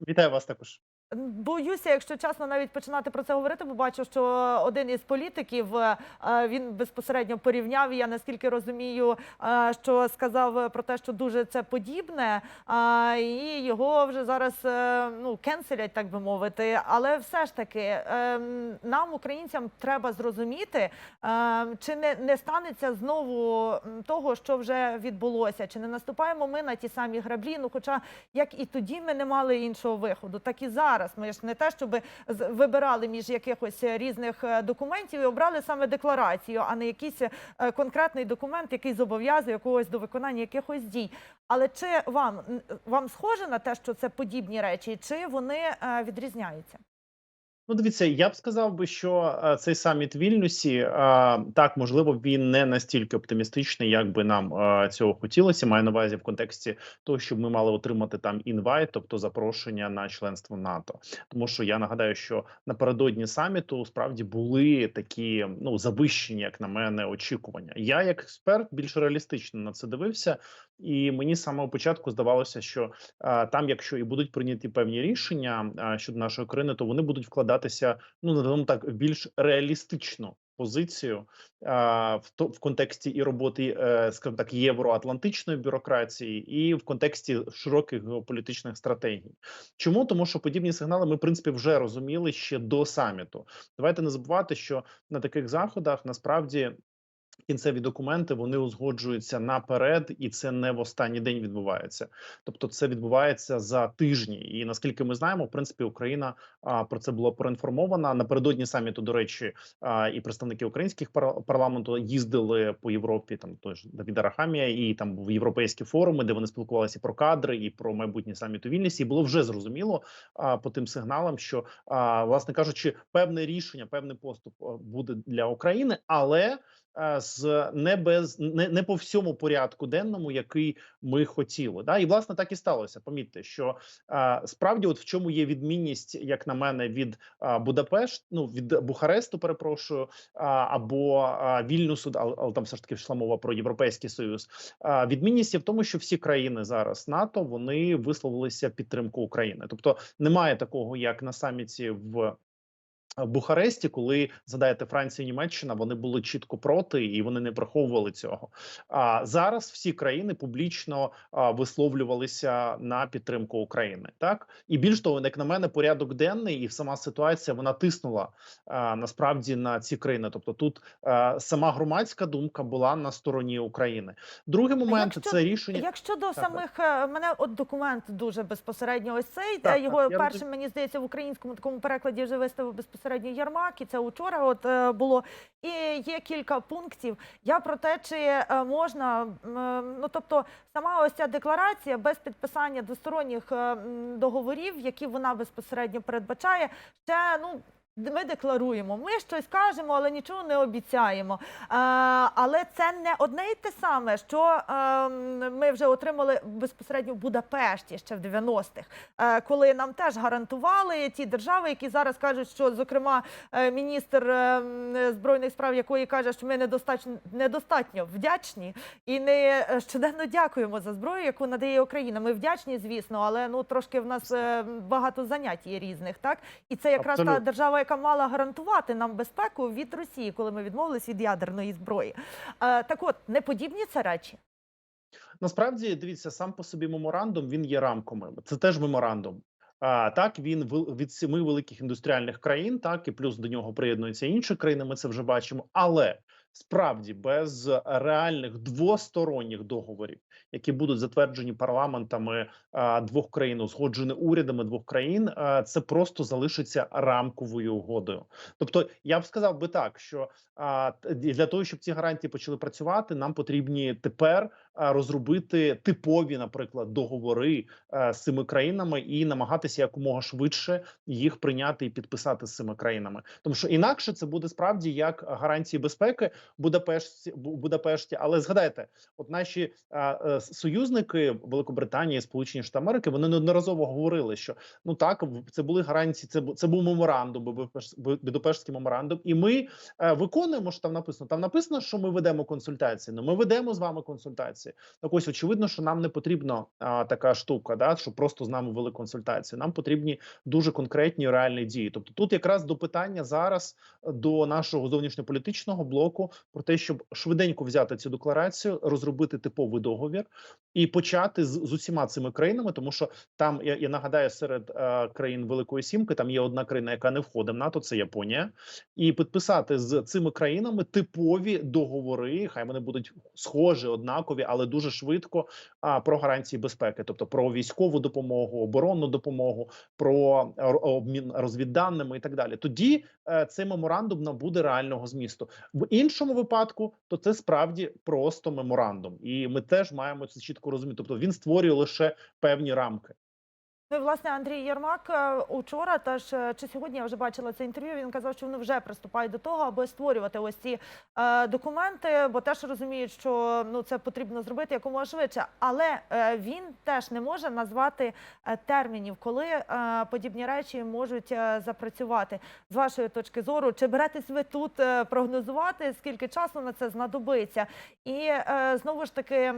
Вітаю вас також. Боюся, якщо чесно, навіть починати про це говорити, бо бачу, що один із політиків е, він безпосередньо порівняв. Я наскільки розумію, е, що сказав про те, що дуже це подібне, е, і його вже зараз ну кенселять, так би мовити. Але все ж таки нам, українцям, треба зрозуміти, чи не, не станеться знову того, що вже відбулося, чи не наступаємо ми на ті самі граблі. Ну, хоча як і тоді ми не мали іншого виходу, так і зараз. Ми ж не те, щоб вибирали між якихось різних е, документів і обрали саме декларацію, а не якийсь е, конкретний документ, який зобов'язує когось до виконання якихось дій. Але чи вам вам схоже на те, що це подібні речі, чи вони е, відрізняються? Ну, дивіться, я б сказав би, що е, цей саміт Вільнюсі е, так можливо він не настільки оптимістичний, як би нам е, цього хотілося. Маю на увазі в контексті того, щоб ми мали отримати там інвайт, тобто запрошення на членство НАТО. Тому що я нагадаю, що напередодні саміту справді були такі ну завищені, як на мене, очікування. Я, як експерт, більш реалістично на це дивився, і мені з самого початку здавалося, що а, там, якщо і будуть прийняті певні рішення а, щодо нашої країни, то вони будуть вкладатися, ну називаємо так, більш реалістичну позицію а, в то в контексті і роботи, е, скажімо так, євроатлантичної бюрократії, і в контексті широких геополітичних стратегій. Чому тому, що подібні сигнали ми в принципі вже розуміли ще до саміту. Давайте не забувати, що на таких заходах насправді кінцеві документи вони узгоджуються наперед, і це не в останній день відбувається. Тобто, це відбувається за тижні. І наскільки ми знаємо, в принципі, Україна а, про це була проінформована напередодні саміту. До речі, а, і представники українських пар- парламенту їздили по Європі. Там той ж Давіда Рахамія, і там в європейські форуми, де вони спілкувалися про кадри, і про майбутнє саміт у Вільнюсі. І було вже зрозуміло а, по тим сигналам, що а, власне кажучи, певне рішення, певний поступ буде для України, але з не без не, не по всьому порядку денному, який ми хотіли. Да, і власне так і сталося. Помітьте, що е, справді, от в чому є відмінність, як на мене, від е, Будапешт, ну від Бухаресту, перепрошую, е, або е, Вільнюсу, але, але там все ж таки йшла мова про європейський союз. Е, відмінність є в тому, що всі країни зараз НАТО вони висловилися підтримку України, тобто немає такого, як на саміті в в Бухаресті, коли згадаєте Франція і Німеччина, вони були чітко проти і вони не приховували цього. А зараз всі країни публічно а, висловлювалися на підтримку України. Так і більш того, як на мене, порядок денний і сама ситуація вона тиснула а, насправді на ці країни. Тобто, тут а, сама громадська думка була на стороні України. Другий момент якщо- це рішення. Як щодо Так, самих е, мене от документ дуже безпосередньо ось цей Так, його так, першим розумію. мені здається в українському такому перекладі вже виставив безпосередньо Ярмак, і це учора от е, було. І є кілька пунктів. Я про те, чи е, можна е, ну тобто сама ось ця декларація без підписання двосторонніх договорів, які вона безпосередньо передбачає, ще ну. Ми декларуємо, ми щось кажемо, але нічого не обіцяємо. Е, але це не одне і те саме, що е, ми вже отримали безпосередньо в Будапешті ще в 90-х, е, коли нам теж гарантували ті держави, які зараз кажуть, що зокрема е, міністр е, збройних справ, якої каже, що ми недостатньо недостатньо вдячні і не щоденно дякуємо за зброю, яку надає Україна. Ми вдячні, звісно, але ну трошки в нас багато занять є різних, так і це якраз та держава, яка мала гарантувати нам безпеку від Росії, коли ми відмовились від ядерної зброї. Е, так от не подібні це речі. Насправді дивіться, сам по собі меморандум він є рамковим. Це теж меморандум. А так він від семи великих індустріальних країн, так і плюс до нього приєднуються інші країни. Ми це вже бачимо. Але справді без реальних двосторонніх договорів, які будуть затверджені парламентами а, двох країн, узгоджені урядами двох країн, а, це просто залишиться рамковою угодою. Тобто, я б сказав би так, що для того, щоб ці гарантії почали працювати, нам потрібні тепер розробити типові, наприклад, договори е, з цими країнами і намагатися якомога швидше їх прийняти і підписати з цими країнами, тому що інакше це буде справді як гарантії безпеки Будапешті Будапешті. Але згадайте, от наші е, е, союзники Великобританії, Сполучені Штати Америки, вони неодноразово говорили, що ну так це були гарантії. Це це був меморандум, Будапеш- Будапештський меморандум, і ми е, виконуємо, що там написано. Там написано, що ми ведемо консультації. Ну ми ведемо з вами консультації. Так ось очевидно, що нам не потрібна а, така штука, да, щоб просто з нами вели консультації. Нам потрібні дуже конкретні реальні дії. Тобто, тут якраз до питання зараз до нашого зовнішньополітичного блоку про те, щоб швиденько взяти цю декларацію, розробити типовий договір і почати з, з усіма цими країнами, тому що там я, я нагадаю, серед е, країн Великої Сімки там є одна країна, яка не входить в НАТО, це Японія, і підписати з цими країнами типові договори. Хай вони будуть схожі, однакові, але дуже швидко а, про гарантії безпеки, тобто про військову допомогу, оборонну допомогу, про обмін розвідданими і так далі. Тоді е, цей меморандум набуде реального змісту. В іншому випадку, то це справді просто меморандум, і ми теж маємо це чітко розуміти. Тобто він створює лише певні рамки. Ну власне Андрій Єрмак е, учора теж е, чи сьогодні я вже бачила це інтерв'ю. Він казав, що вони вже приступають до того, аби створювати ось ці е, документи, бо теж розуміють, що ну це потрібно зробити якомога швидше. Але е, він теж не може назвати е, термінів, коли е, подібні речі можуть запрацювати. З вашої точки зору, чи беретесь ви тут прогнозувати, скільки часу на це знадобиться? І е, знову ж таки, е,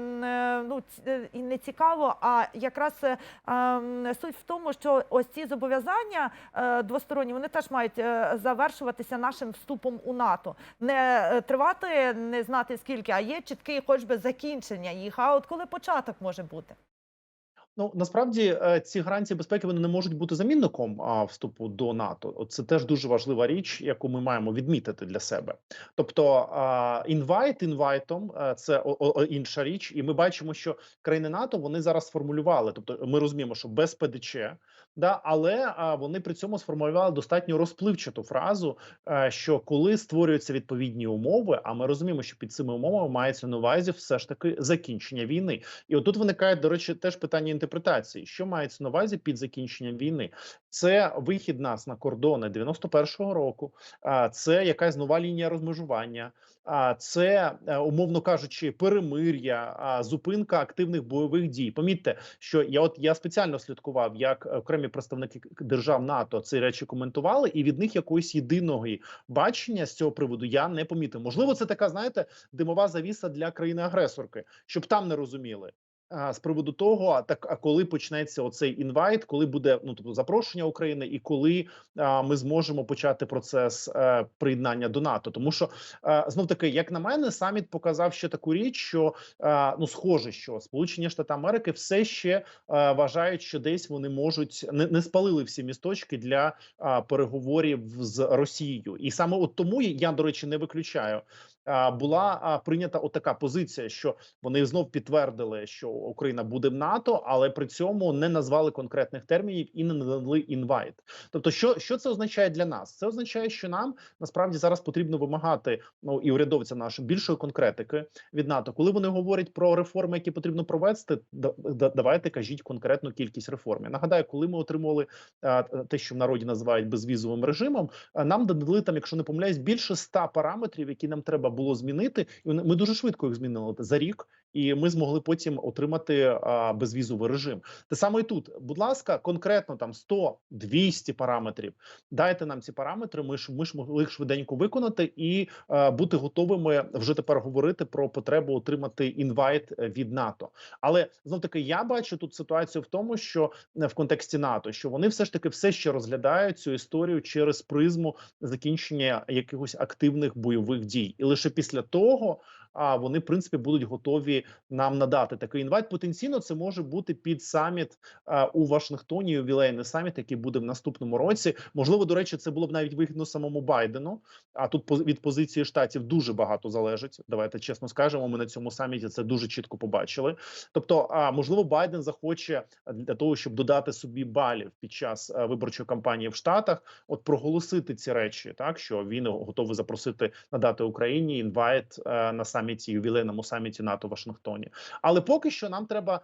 ну і не цікаво, а якраз е, суть в тому, що ось ці зобов'язання е, двосторонні вони теж мають е, завершуватися нашим вступом у НАТО. Не е, тривати, не знати скільки, а є чіткий, хоч би закінчення їх. А от коли початок може бути? Ну насправді е, ці гарантії безпеки вони не можуть бути замінником вступу до НАТО. Це теж дуже важлива річ, яку ми маємо відмітити для себе. Тобто інвайт інвайтом е, це інша річ, і ми бачимо, що країни НАТО вони зараз сформулювали. Тобто, ми розуміємо, що без ПДЧ, да, але вони при цьому сформулювали достатньо розпливчату фразу, е, що коли створюються відповідні умови, а ми розуміємо, що під цими умовами мається на увазі все ж таки закінчення війни. І отут виникає, до речі, теж питання інтерпретації, що мається на увазі під закінченням війни. Це вихід нас на кордони 91-го року, а це якась нова лінія розмежування. Це е, умовно кажучи, перемир'я, зупинка активних бойових дій. Помітьте, що я от я спеціально слідкував, як окремі представники держав НАТО ці речі коментували, і від них якоїсь єдиного бачення з цього приводу я не помітив. Можливо, це така, знаєте, димова завіса для країни-агресорки, щоб там не розуміли. А, з приводу того, а так а коли почнеться оцей інвайт, коли буде ну тобто запрошення України, і коли а, ми зможемо почати процес е, приєднання до НАТО, тому що е, знов таки, як на мене, саміт показав ще таку річ, що е, ну схоже, що Сполучені Штати Америки все ще е, вважають, що десь вони можуть не, не спалили всі місточки для а, переговорів з Росією, і саме от тому я до речі не виключаю. Була прийнята отака позиція, що вони знов підтвердили, що Україна буде в НАТО, але при цьому не назвали конкретних термінів і не надали інвайт. Тобто, що, що це означає для нас? Це означає, що нам насправді зараз потрібно вимагати ну і урядовцям нашим більшої конкретики від НАТО. Коли вони говорять про реформи, які потрібно провести, да- да- давайте кажіть конкретну кількість реформ. Я нагадаю, коли ми отримали те, що в народі називають безвізовим режимом, нам додали там, якщо не помиляюсь, більше ста параметрів, які нам треба було змінити, і ми дуже швидко їх змінили за рік. І ми змогли потім отримати безвізовий режим. Те саме і тут, будь ласка, конкретно там 100, 200 параметрів. Дайте нам ці параметри. Ми ж ми ж могли їх швиденько виконати і бути готовими вже тепер говорити про потребу отримати інвайт е, від НАТО. Але знов таки я бачу тут ситуацію в тому, що е, в контексті НАТО, що вони все ж таки все ще розглядають цю історію через призму закінчення якихось активних бойових дій, і лише після того. А вони в принципі будуть готові нам надати такий інвайт. Потенційно це може бути під саміт а, у Вашингтоні. Ювілейний саміт, який буде в наступному році. Можливо, до речі, це було б навіть вигідно самому Байдену. А тут від позиції штатів дуже багато залежить. Давайте чесно скажемо. Ми на цьому саміті це дуже чітко побачили. Тобто, а можливо, Байден захоче для того, щоб додати собі балів під час виборчої кампанії в Штатах, от проголосити ці речі, так що він готовий запросити надати Україні інвайт е, на саміті ювілейному саміті НАТО в Вашингтоні. Але поки що нам треба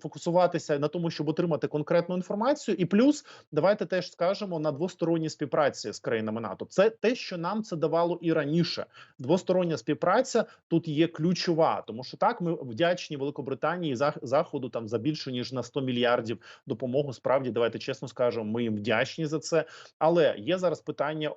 фокусуватися на тому, щоб отримати конкретну інформацію, і плюс давайте теж скажемо на двосторонній співпраці з країнами НАТО. Це те, що нам це давало і раніше. Двостороння співпраця тут є ключова, тому що так ми вдячні Великобританії заходу там за більше ніж на 100 мільярдів допомогу. Справді, давайте чесно скажемо, ми їм вдячні за це. Але є зараз питання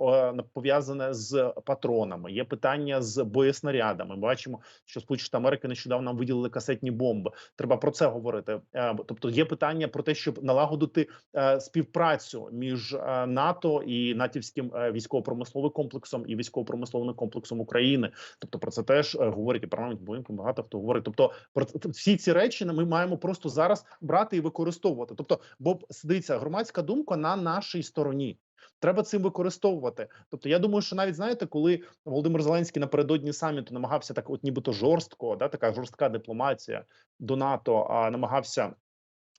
пов'язане з патронами. Є питання з боєснарядами. Ми бачимо, що Сполучені Америки нещодавно нам виділили касетні бомби. Треба про це говорити. Е, Тобто є питання про те, щоб налагодити е, співпрацю між е, НАТО і натівським військово-промисловим комплексом і військово-промисловим комплексом України. Тобто про це теж говорить і парламент Боїнку. Багато хто говорить. Тобто, про всі ці речі ми маємо просто зараз брати і використовувати. Тобто, бо дивіться, громадська думка на нашій стороні. Треба цим використовувати. Тобто, я думаю, що навіть знаєте, коли Володимир Зеленський напередодні саміту намагався так, от нібито жорстко, да, така жорстка дипломатія до НАТО, а намагався.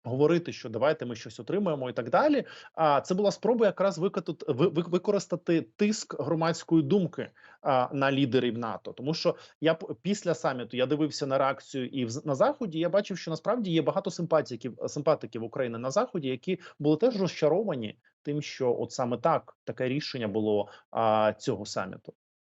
Говорити, що давайте ми щось отримаємо і так далі. А це була спроба якраз використати тиск громадської думки на лідерів НАТО. Тому що я після саміту я дивився на реакцію і в, на заході. Я бачив, що насправді є багато симпатиків симпатиків України на заході, які були теж розчаровані тим, що от саме так таке рішення було а, цього саміту.